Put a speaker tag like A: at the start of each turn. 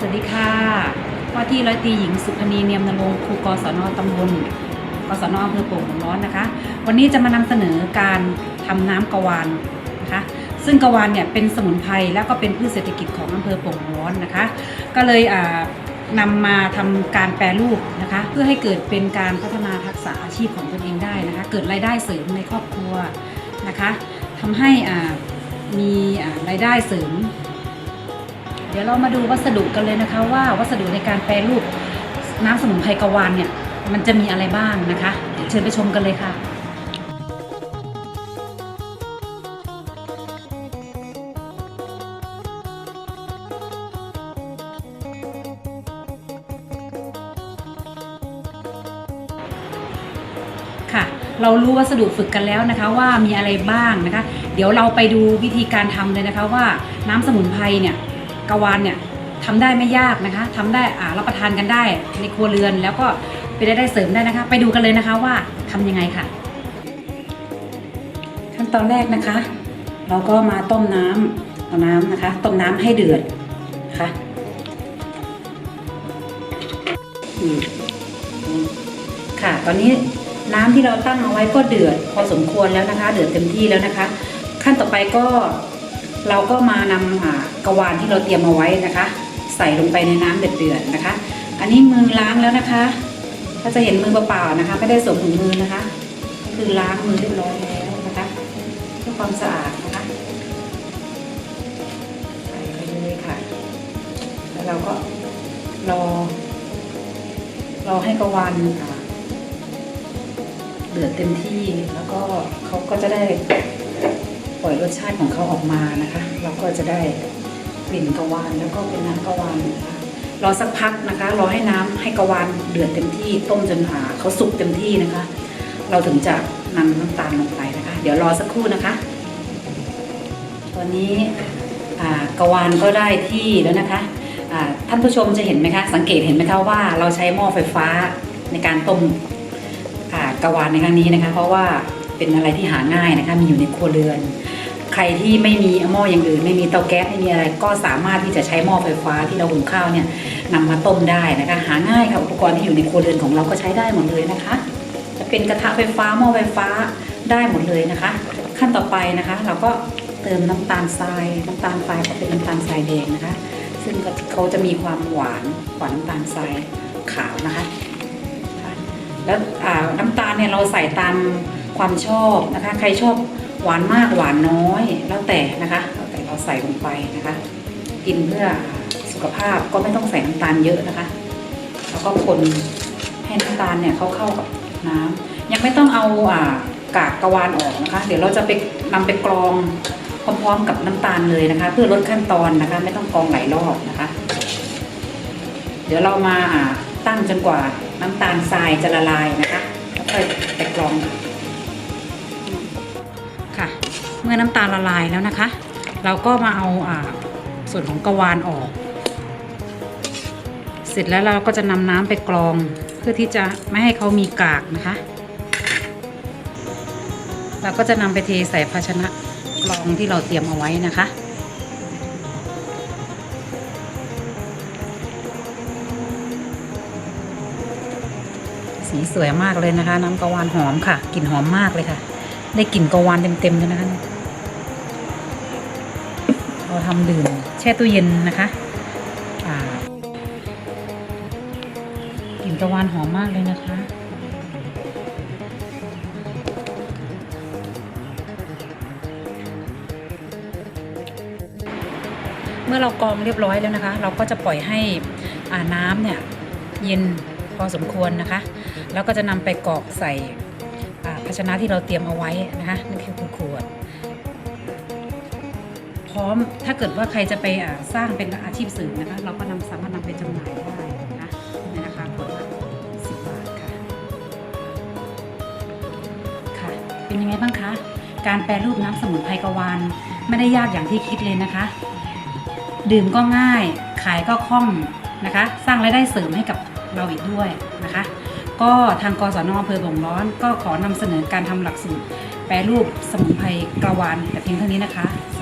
A: สวัสดีค่ะว่าที่ร้อยตีหญิงสุพนีเนียมนรงครูกศนตำบลกศนอำเภอโป่งร้อนนะคะ วันนี้จะมานำเสนอการทำน้ำกะวานนะคะซึ่งกะวานเนี่ยเป็นสมุนไพรแล้วก็เป็นพืชเศรษฐกิจของอำเภอโป่งร้อนนะคะ ก็เลยอ่านำมาทำการแปรรูปนะคะ เพื่อให้เกิดเป็นการพัฒนาทักษะอาชีพของตนเองได้นะคะ เกิดรายได้เสริมในครอบครัวนะคะทำให้มีรายได้เสริม เดี๋ยวเรามาดูวัสดุกันเลยนะคะว่าวัสดุในการแปรรูปน้ำสมุนไพรกวานเนี่ยมันจะมีอะไรบ้างนะคะเดี๋ยวเชิญไปชมกันเลยค่ะค่ะ เรารู้วัสดุฝึกกันแล้วนะคะว่ามีอะไรบ้างนะคะ เดี๋ยวเราไปดูวิธีการทำเลยนะคะว่าน้ำสมุนไพรเนี่ย กะวานเนี่ยทำได้ไม่ยากนะคะทำได้อ่ารับประทานกันได้ในครัวเรือน แล้วก็ไปได้ได้เสริมได้นะคะ ไปดูกันเลยนะคะว่าทำยังไงค่ะ ขั้นตอนแรกนะคะ เราก็มาต้มน้ำเอาน้ำนะคะต้มน้ำให้เดือดนะคะค่ะ ตอนนี้น้ำที่เราตั้งเอาไว้ก็เดือดพอสมควรแล้วนะคะ เดือดเต็มที่แล้วนะคะ ขั้นต่อไปก็ เราก็มานำกระวานที่เราเตรียมเอาไว้นะคะ ใส่ลงไปในน้ำเดือดๆนะคะ อันนี้มือล้างแล้วนะคะ ถ้าจะเห็นมือเปล่าๆนะคะ ไม่ได้สวมถุงมือนะคะก็คือล้างมือเรียบร้อยแล้วนะคะเพื่อความสะอาดนะคะใส่ไปเลยค่ะ แล้วเราก็รอรอให้กระวานเดือดเต็มที่แล้วก็เขาก็จะได้ ปล่อยรสชาติของเขาออกมานะคะ เราก็จะได้กลิ่นกระวานแล้วก็เป็นน้ำกระวานนะคะรอสักพักนะคะรอให้น้ำให้กระวานเดือดเต็มที่ต้มจนอ่าเขาสุกเต็มที่นะคะ เราถึงจะนำน้ำตาลลงไปนะคะ เดี๋ยวรอสักครู่นะคะ ตอนนี้กระวานก็ได้ที่แล้วนะคะท่านผู้ชมจะเห็นไหมคะ สังเกตเห็นไหมคะว่าเราใช้หม้อไฟฟ้าในการต้มกระวานในครั้งนี้นะคะ เพราะว่าเป็นอะไรที่หาง่ายนะคะมีอยู่ในครัวเรือน รที่ไม่มีหม้ออย่างอื่น ไม่มีเตาแก๊สไม่มีอะไร ก็สามารถที่จะใช้หม้อไฟฟ้าที่เราหุงข้าวเนี่ยนำมาต้มได้นะคะ หาง่ายค่ะอุปกรณ์ที่อยู่ในครัวเรือนของเราก็ใช้ได้หมดเลยนะคะ จะเป็นกระทะไฟฟ้าหม้อไฟฟ้าได้หมดเลยนะคะ ขั้นต่อไปนะคะ เราก็เติมน้ำตาลทรายน้ำตาลทรายก็เป็นน้ำตาลทรายแดงนะคะ ซึ่งเขาจะมีความหวานกว่าน้ำตาลทรายขาวนะคะ แล้วน้ำตาลเนี่ยเราใส่ตามความชอบนะคะ ใครชอบ หวานมากหวานน้อยแล้วแต่นะคะแล้วแต่เราใส่ลงไปนะคะ กินเพื่อสุขภาพก็ไม่ต้องใส่น้ำตาลเยอะนะคะ แล้วก็คนให้น้ำตาลเนี่ยเขาเข้ากับน้ำยังไม่ต้องเอาอ่ากากกระวานออกนะคะ เดี๋ยวเราจะไปนำไปกรองพร้อมๆกับน้ำตาลเลยนะคะ เพื่อลดขั้นตอนนะคะ ไม่ต้องกรองหลายรอบนะคะ เดี๋ยวเรามาอ่าตั้งจนกว่าน้ำตาลทรายจะละลายนะคะแล้วค่อยไปกรอง มื่อน้ำตาลละลายแล้วนะคะ เราก็มาเอาอาส่วนของกระวานออก เสร็จแล้วเราก็จะนำน้ำไปกรองเพื่อที่จะไม่ให้เขามีกากนะคะ เราก็จะนำไปเทใส่ภาชนะกรองที่เราเตรียมเอาไว้นะคะสีสวยมากเลยนะคะ น้ำกะวานหอมค่ะกลิ่นหอมมากเลยค่ะ ได้กลิ่นกะวานเต็มๆเลยนะคะ เราทำดื่มแช่ตู้เย็นนะคะกลิ่นกะวานหอมมากเลยนะคะเมื่อเรากรองเรียบร้อยแล้วนะคะ เราก็จะปล่อยให้น้ำเนี่ยเย็นพอสมควรนะคะ แล้วก็จะนำไปกรอกใส่ภาชนะที่เราเตรียมเอาไว้นะคะนั่นคือขวด พร้อมถ้าเกิดว่าใครจะไปสร้างเป็นอาชีพเสริมนะคะ เราก็นำสามารถนำไปจำหน่ายได้นะคะในราคาขวดละสิบบาทค่ะค่ะ เป็นยังไงบ้างคะ การแปรรูปน้ำสมุนไพรกะวานไม่ได้ยากอย่างที่คิดเลยนะคะ ดื่มก็ง่ายขายก็คล่องนะคะ สร้างรายได้เสริมให้กับเราอีกด้วยนะคะ ก็ทางกศนอำเภอบ่งร้อน ก็ขอนำเสนอการทำหลักสูตรแปรรูปสมุนไพรกระวานแต่เพียงเท่านี้นะคะส